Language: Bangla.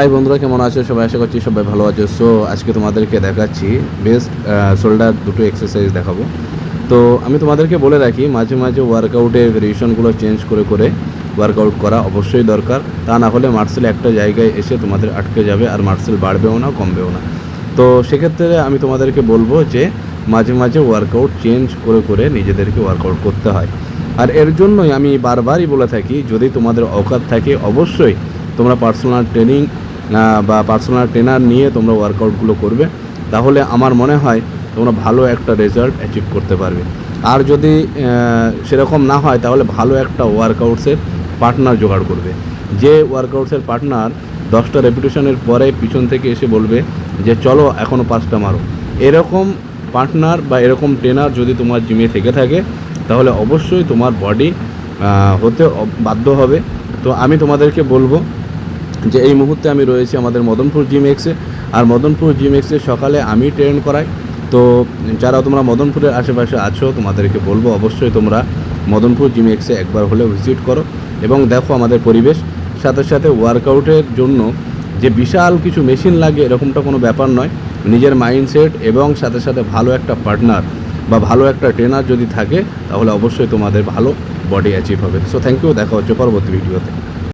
হাই বন্ধুরা, কেমন আছো? সবাই আশা করছি সবাই ভালো আছো। সো আজকে তোমাদেরকে দেখাচ্ছি বেস্ট শোল্ডার দুটো এক্সারসাইজ দেখাবো। তো আমি তোমাদেরকে বলে রাখি, মাঝে মাঝে ওয়ার্কআউটের ভেরিয়েশনগুলো চেঞ্জ করে করে ওয়ার্কআউট করা অবশ্যই দরকার। তা না হলে মার্সেল একটা জায়গায় এসে তোমাদের আটকে যাবে আর মার্সেল বাড়বেও না, কমবেও না। তো সেক্ষেত্রে আমি তোমাদেরকে বলব যে মাঝে মাঝে ওয়ার্কআউট চেঞ্জ করে করে নিজেদেরকে ওয়ার্কআউট করতে হয়। আর এর জন্যই আমি বারবারই বলে থাকি, যদি তোমাদের অকাত থাকে, অবশ্যই তোমরা পার্সোনাল ট্রেনিং বা পার্সোনাল ট্রেনার নিয়ে তোমরা ওয়ার্কআউটগুলো করবে, তাহলে আমার মনে হয় তোমরা ভালো একটা রেজাল্ট অ্যাচিভ করতে পারবে। আর যদি সেরকম না হয়, তাহলে ভালো একটা ওয়ার্কআউটসের পার্টনার জোগাড় করবে। যে ওয়ার্কআউটসের পার্টনার দশটা রেপুটেশনের পরে পিছন থেকে এসে বলবে যে, চলো এখনও পাঁচটা মারো। এরকম পার্টনার বা এরকম ট্রেনার যদি তোমার জিমে থেকে থাকে, তাহলে অবশ্যই তোমার বডি হতে বাধ্য হবে। তো আমি তোমাদেরকে বলব যে এই মুহূর্তে আমি রয়েছি আমাদের মদনপুর জিম এক্সে আর মদনপুর জিম এক্সে সকালে আমি ট্রেন করাই। তো যারা তোমরা মদনপুরের আশেপাশে আছো, তোমাদেরকে বলব অবশ্যই তোমরা মদনপুর জিম এক্সে একবার হলে ভিজিট করো এবং দেখো আমাদের পরিবেশ। সাথে সাথে ওয়ার্কআউটের জন্য যে বিশাল কিছু মেশিন লাগে, এরকমটা কোনো ব্যাপার নয়। নিজের মাইন্ডসেট এবং সাথে সাথে ভালো একটা পার্টনার বা ভালো একটা ট্রেনার যদি থাকে, তাহলে অবশ্যই তোমাদের ভালো বডি অ্যাচিভ হবে। সো থ্যাংক ইউ দেখা হচ্ছে পরবর্তী ভিডিওতে